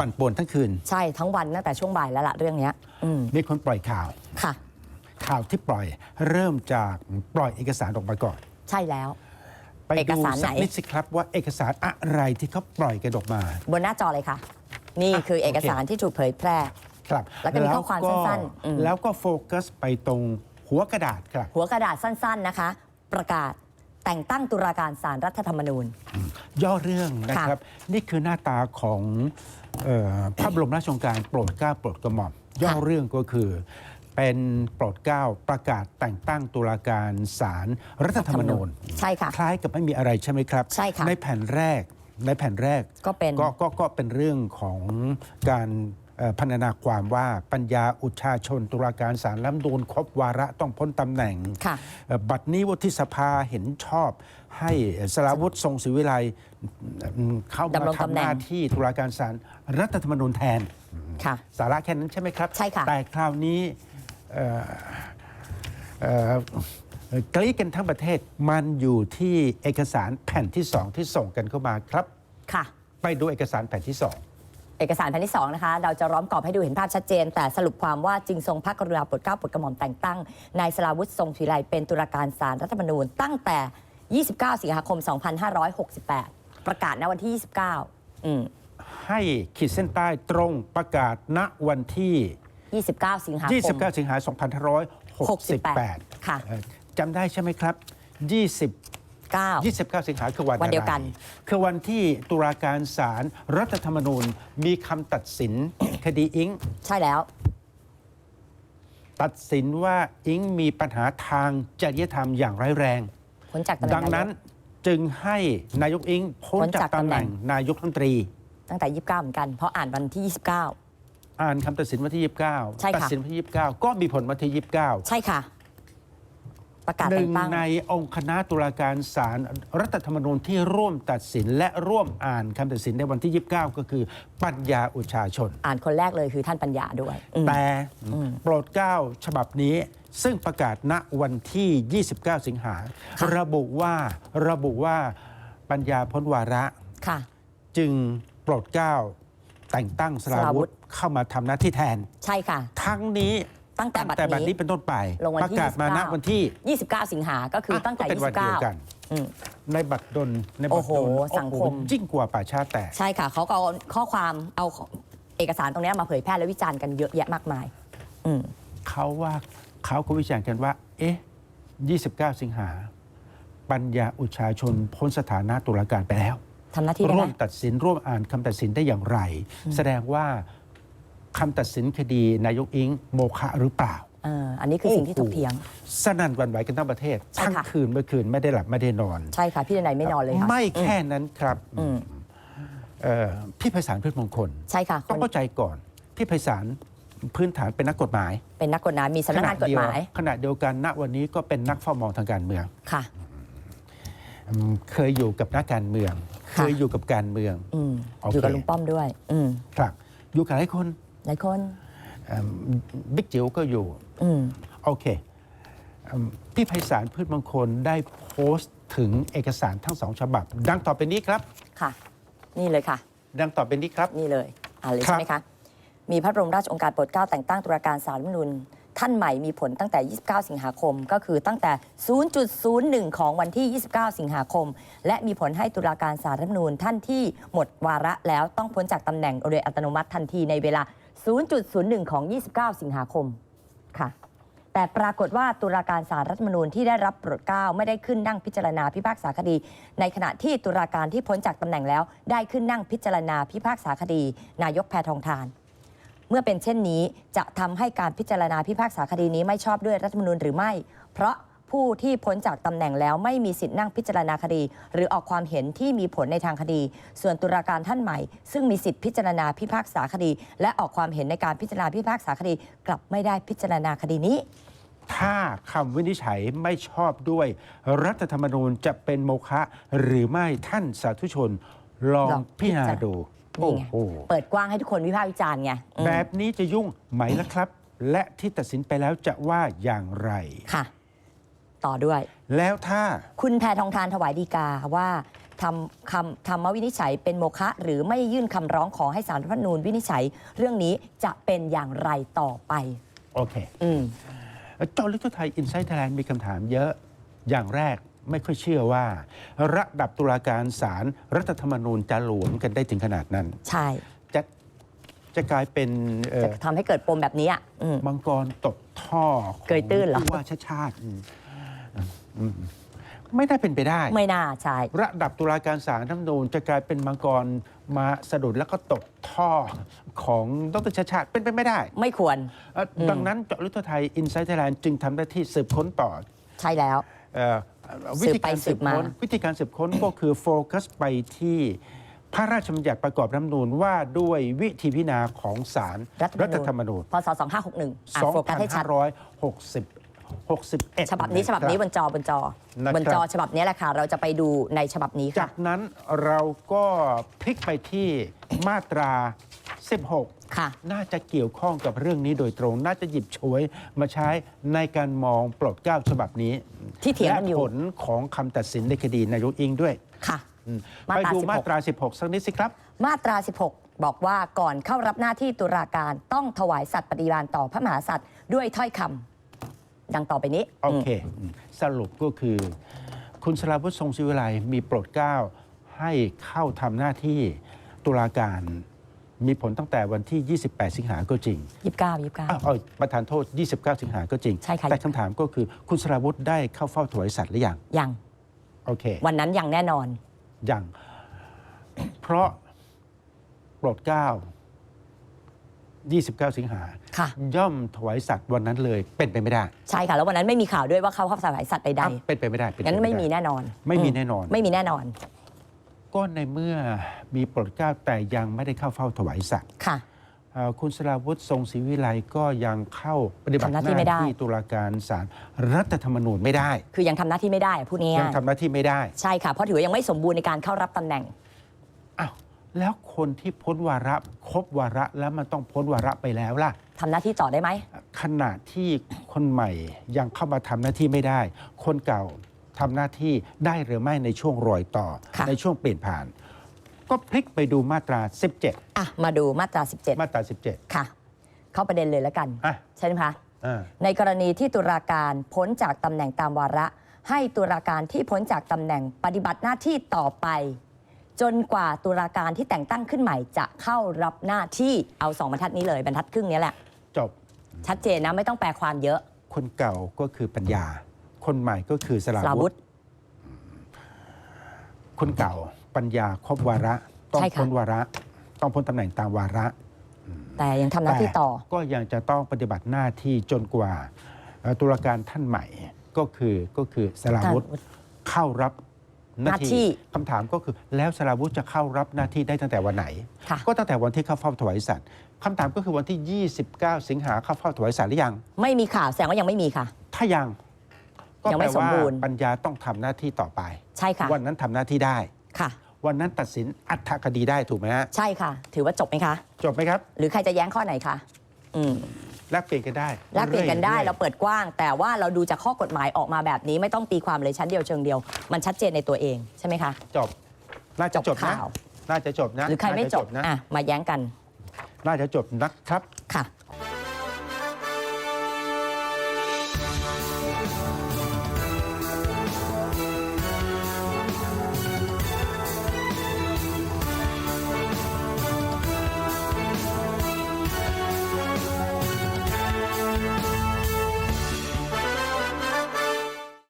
ปั่นป่วนทั้งคืน ใช่ทั้งวันตั้งแต่ช่วงบ่ายแล้วล่ะเรื่องเนี้ยอืมมีคนปล่อยข่าว ค่ะ ข่าวที่ปล่อยเริ่มจากปล่อยเอกสารออกมาก่อน ใช่แล้ว ไปเอกดูสารไหน สักนิดสิครับว่าเอกสารอะไรที่เขาปล่อยกันออกมา บนหน้าจอเลยค่ะ นี่อะคือเอกโอเค สารที่ถูกเผยแพร่ ครับแล้วก็มีข้อความสั้นๆอืม แล้วก็โฟกัสไปตรงหัวกระดาษครับ หัวกระดาษสั้น ๆนะคะ ประกาศ แต่งตั้งตุลาการศาลรัฐธรรมนูญ ย่อเรื่องนะครับ นี่คือหน้าตาของเออพระบรมราชโองการโปรดเกล้าโปรดกระหม่อมย่อเรื่องก็คือ เป็นโปรดเกล้าประกาศแต่งตั้งตุลาการศาลรัฐธรรมนูญใช่ค่ะคล้ายกับไม่มีอะไรใช่ไหมครับใช่ค่ะในแผ่นแรกในแผ่นแรกก็เป็น ก็ก็ก็เป็นเรื่องของการเอ่อ พรรณนาความว่าปัญญาอุชาชนตุลาการศาลรัฐธรรมนูญครบวาระต้องพ้นตำแหน่งค่ะเอ่อบัดนี้วุฒิสภาเห็นชอบ ให้สราวุธทรงศิวิไลอืมเข้ามาดำรงตำทำแหน่หงน้าที่ตุลาการศาลรัฐธรรมนูญแทนค่ะสาระแค่นั้นใช่ไหมครับ ใช่ค่ะ แต่คราวนี้เอ่อเอ่อกรีดกันทั้งประเทศมันอยู่ที่เอกสารแผ่นที่สองที่ส่งกันเข้ามาครับ ค่ะ ไปดูเอกสารแผ่นที่สอง เอกสารแผ่นที่2นะคะเราจะร้อมกรอบให้ดูเห็นภาพชัดเจน แต่สรุปความว่าจึงทรงพระกรุณาโปรดเกล้าโปรดกระหม่อมแต่งตั้งนายสราวุฒิทรงศิไลเป็นตุลาการศาลรัฐธรรมนูญ ตั้งแต่ 29 สิงหาคม 2568 ประกาศณวันที่ 29 อืมให้ขีดเส้นใต้ตรงประกาศณวันที่ 29 สิงหาคม 29 สิงหาคม2568 ค่ะเอ่อจำได้ใช่ไหมครับ 20 9 29 สิงหาคือวันวันเดียวกัน อะไรคือวันที่ตุลาการศาลรัฐธรรมนูญมีคำตัดสิน คดีอิง ใช่แล้ว ตัดสินว่าอิงมีปัญหาทางจริยธรรมอย่างร้ายแรง ผลจากตำแหน่ดังงนั้นายก จึงให้นายกอิงพ้นพ้นจาจากกตำตำแหแหน่น่ง งนายกรัฐมนตรี ตั้งแต่ 29 เหมือนกัน เพราะอ่านวันที่ 29 อ่านคำตัดสินวันที่29ใช่ค่ะ ตัดสินวันที่ 29 ก็มีผลวันที่ 29 ใช่ค่ะ ประกาศหแต่นึ่งงตั้ง ในองค์คณะตุลาการศาลรัฐธรรมนูญที่ร่วมตัดสินและร่วมอ่านคำตัดสินในวันที่ 29 ก็คือปัญญาอุชาชน อ่านคนแรกเลยคือท่านปัญญาด้วยอืม แต่อืมโปรดเกล้าฉบับนี้ ซึ่งประกาศณวันที่ 29 สิงหา ค่ะ ระบุว่าระบุว่าปัญญาพ้นวาระ ค่ะ จึงโปรดเกล้าแต่งตั้งสราสราวุวุธ ธเข้ามาทำหน้าที่แทน ใช่ค่ะ ทั้งนี้ ตั้งแต่บัดบัดนี้นี้ เป็นต้นไป ลงวันประที่กาศมาณ29 วันที่29 สิงหาก็คือตั้งแต่ ก็เป็นวันเดียวกัน 29อืม ในบัตรดลในบัโอ้ตรโหดลสังคมโอ้โหยิ่งกว่าป่าชาแตก ใช่ค่ะเขาก็เอาข้อความเอาเอกสารตรงเนี้ยมาเผยแพร่และวิจารณ์กันเยอะแยะมากมาย อืม เขาว่าเขาก็วิจารณ์กันว่า เอ๊ะ 29 สิงหา ปัญญาอุชาชนพ้นสถานะตุลาการไปแล้ว ทำหน้าที่ได้ร่ไหวมมตัดสินร่วมอ่านคำตัดสินได้อย่างไร แสดงว่า คำตัดสินคดีนายกอิงโมฆะหรือเปล่าเอออันนี้คือสิ่งที่ถกเถียง สนั่นหวันไหวกันทั้งประเทศใช่ทั้งค่ะ คืนเมื่อคืนไม่ได้หลับไม่ได้นอน ใช่ค่ะ พี่ดนัยไม่นอนเลยค่ะไม่แค่นั้นครับอืมเอ่อพี่ไพศาลพืชมงคล ใช่ค่ะคต้องนเข้าใจก่อน พี่ไพศาลพื้นฐานเป็นนักกฎหมายเป็นนักกฎหมายมีสำนักงานกฎหมายขณะเดียวกันณวันนี้ก็เป็นนักเฝ้ามองทางการเมือง ค่ะ อืมเคยอยู่กับนักการเมือง ค่ะ เคยอยู่กับการเมือง อืมโอเค อยู่กับลุงป้อมด้วย อืมครับ อยู่กับหลายคน หลายคนเอิ่มบิ๊กจิ๋วก็อยู่อืมโอเคอืมพี่ไพศาลพืชมงคลได้โพสต์ถึงเอกสารทั้งสองฉบับ ดังต่อไปนี้ครับค่ะ นี่เลยค่ะ ดังต่อไปนี้ครับนี่เลยอ่านเลยครัใช่บไหมคะมีพระบรมราชโองการโปรดเกล้าแต่งตั้งตุลาการศาลรัฐธรรมนูญ ท่านใหม่มีผลตั้งแต่ 29 สิงหาคม ก็คือตั้งแต่ 0.01 ของวันที่ 29 สิงหาคม และมีผลให้ตุลาการศาลรัฐมนูญท่านที่หมดวาระแล้วต้องพ้นจากตำแหน่งโดยอัตโนมัติทันทีในเวลา 0.01 ของ 29 สิงหาคมค่ะแต่ปรากฏว่าตุลาการศาลรัฐมนูญที่ได้รับโปรดเกล้าไม่ได้ขึ้นนั่งพิจารณาพิพากษาคดี ในขณะที่ตุลาการที่พ้นจากตำแหน่งแล้ว ได้ขึ้นนั่งพิจารณาพิพากษาคดี นายกแพทองทาน เมื่อเป็นเช่นนี้จะทำให้การพิจารณาพิพากษาคดีนี้ไม่ชอบด้วยรัฐธรรมนูญหรือไม่ เพราะผู้ที่พ้นจากตำแหน่งแล้วไม่มีสิทธินั่งพิจารณาคดี หรือออกความเห็นที่มีผลในทางคดี ส่วนตุลาการท่านใหม่ ซึ่งมีสิทธิพิจารณาพิพากษาคดี และออกความเห็นในการพิจารณาพิพากษาคดี กลับไม่ได้พิจารณาคดีนี้ ถ้าคำวินิจฉัยไม่ชอบด้วย รัฐธรรมนูญจะเป็นโมฆะหรือไม่ท่านสาธุชนลองลองพิจารณาดู นี่โอ้ไงโห เปิดกว้างให้ทุกคนวิพากษ์วิจารณ์ไงอืมแบบนี้จะยุ่งไหมล่ะครับ และที่ตัดสินไปแล้วจะว่าอย่างไร ค่ะ ต่อด้วย แล้วถ้า คุณแพทองทานถวายดีกาว่าทำคำธรรมวินิจฉัยเป็นโมฆะหรือไม่ยื่นคำร้องขอให้สารรัฐธรรมนูญวินิจฉัย เรื่องนี้จะเป็นอย่างไรต่อไป โอเค อืม เจอลึกทั่วไทยอินไซต์ไทยแลนด์มีคำถามเยอะอย่างแรก ไม่ค่อยเชื่อว่า ระดับตุลาการศาลรรัฐธรรมนูญจะหลวมกันได้ถึงขนาดนั้น ใช่ จะจะกลายเป็นเอ่จะอทำให้เกิดปมแบบนี้อะอืม มังกรตกท่อของเกยตื้นเหรอ ผู้ว่าชาติชาติอืมอืมไม่ได้เป็นไปได้ ไม่น่าใช่ ระดับตุลาการศาลรัฐธรรมนูญจะกลายเป็นมังกรมาสะดุดแล้วก็ตกท่อของดรชาติชาติเป็นไปไม่ได้ ไม่ควร เอ่ออมดังนั้นเจาะลึกทั่วไทย อินไซต์ไทยแลนด์จึงทำหน้าที่สืบค้นต่อใช่แล้ว เอ่อ วิธีการสืสืบบไปสืบมาค้นวิธีการสืบค้นก็คือโฟกัสไปที่พระราชบัญญัติประกอบรัฐธรรมนูญว่าด้วยวิธีพิจารณาของศาลรัฐธรรมนูญพศ 2561อะโฟกัสให้ชัด2560 61 ฉบับนี้ฉบับนี้ะบครับนจอบนจอนะครับบนจอฉบับนี้แหละค่ะ เราจะไปดูในฉบับนี้จาค่ะกนั้นเราก็พลิกไปที่มาตรา 16 ค่ะ น่าจะเกี่ยวข้องกับเรื่องนี้โดยตรง น่าจะหยิบฉวยมาใช้ในการมองปลดเกล้าฉบับนี้ที่เถียงกันอยู่ และผลของคำตัดสินในคดีนายกอิงด้วยค่ะ อืมมาไปตราดู16 มาตรา 16 สักนิดสิครับ มาตรา 16 บอกว่าก่อนเข้ารับหน้าที่ตุลาการต้องถวายสัตย์ปฏิญาณต่อพระมหากษัตริย์ด้วยถ้อยคำดังต่อไปนี้โอเคอืมสรุปก็คือ คุณสราวุฒิทรงศิวิไลมีโปรดเกล้าให้เข้าทำหน้าที่ตุลาการ มีผลตั้งแต่วันที่ 28 สิงหาก็จริงยี่สิบเก้ายี่สิบเก้าอ้าวเอยประธานโทษ 29 สิงหาก็จริง ใช่ค่ะ แต่คำถามก็คือคุณสราวุฒิได้เข้าเฝ้าถวายสัตว์หรือยัง ยังโอเค วันนั้นยังแน่นอน ยัง เพราะโปรดเกล้า 29 สิงหา ค่ะ ย่อมถวายสัตว์วันนั้นเลย เป็นไปไม่ได้ใช่ค่ะ แล้ววันนั้นไม่มีข่าวด้วยว่าเขาเข้าถวายสัตว์ใดอ้าวเป็นไปไม่ได้เป็ๆปงั้นไม่ด้มีแน่นอนไม่มีอืแน่นอน ไม่มีแน่นอน ก็ในเมื่อมีโปรดเกล้าแต่ยังไม่ได้เข้าเฝ้าถวายสัตว์ค่ะ เอ่อคุณสราวุฒิทรงศรีวิไลก็ยังเข้าปฏิบัติทำหหน้าน้าที่ไม่ได้ที่ตุลาการศาลรัฐธรรมนูญไม่ได้คือยังทำหน้าที่ไม่ได้อะพูดง่ายังยทำหน้าที่ไม่ได้ๆใช่ค่ะ เพราะถือว่ายังไม่สมบูรณ์ในการเข้ารับตำแหน่ง อ้าวแล้วคนที่พ้นวาระครบวาระแล้วมันต้องพ้นวาระไปแล้วล่ะ ทำหน้าที่ต่อได้ไหม ขณะที่คนใหม่ยังเข้ามาทำหน้าที่ไม่ได้ คนเก่า ทำหน้าที่ได้หรือไม่ในช่วงรอยต่อค่ะในช่วงเปลี่ยนผ่าน ก็พลิกไปดูมาตราอะ มาดูมาตรา 17 มาตรา 17 ค่ะ เข้าประเด็นเลยแล้วกัน17อะใช่ไหมคะอ่าในกรณีที่ตุลาการพ้นจากตำแหน่งตามวาระ ให้ตุลาการที่พ้นจากตำแหน่งปฏิบัติหน้าที่ต่อไป จนกว่าตุลาการที่แต่งตั้งขึ้นใหม่ จะเข้ารับหน้าที่เอาสองบรรทัดนี้เลยบรรทัดครึ่งนี้แหละ จบ ชัดเจนนะไม่ต้องแปลความเยอะ คนเก่าก็คือปัญญา คนใหม่ก็คือสลาสลาวุวุธ ธ คนเก่าปัญญาครบวาระ ต้องใช่ค่ะ พ้นวาระ ต้องพ้นตำแหน่งตามวาระแต่ยังทำหน้าที่ต่อแต่ก็ยังจะต้องปฏิบัติหน้าที่จนกว่าเอ่อตุลาการท่านใหม่ก็คือก็คือสลาวุธเข้ารับหน้าหน้าที่ ที่คำถามก็คือแล้วสลาวุธจะเข้ารับหน้าที่ได้ตั้งแต่วันไหน ค่ะ ก็ตั้งแต่วันที่เข้าเฝ้าถวายสัตว์คำถามก็คือวันที่ 29 สิงหาเข้าเฝ้าถวายสัตว์หรือยัง ไม่มีข่าวแสดงว่ายังไม่มีค่ะ ถ้ายัง ก็ยังแปไม่ลสมว่าบูรณ์ปัญญาต้องทำหน้าที่ต่อไป ใช่ค่ะวันนั้นทำหน้าที่ได้ ค่ะ วันนั้นตัดสินอัตคดีได้ถูกไหมฮะใช่ค่ะ ถือว่าจบไหมคะ จบไหมครับหรือใครจะแย้งข้อไหนคะอืมแลกเปลี่ยนกันได้แลกเปลี่ยนกันได้อยๆเราเปิดกว้าง แต่ว่าเราดูจากข้อกฎหมายออกมาแบบนี้ไม่ต้องตีความเลยชั้นเดียวเชิงเดียว มันชัดเจนในตัวเองใช่ไหมคะ จบ น่าจะจบจบนะข่าว น่าจะจบนะหรือใครไม่น่าะจบนะอะมาแย้งกันน่าจะจบนะครับ ค่ะ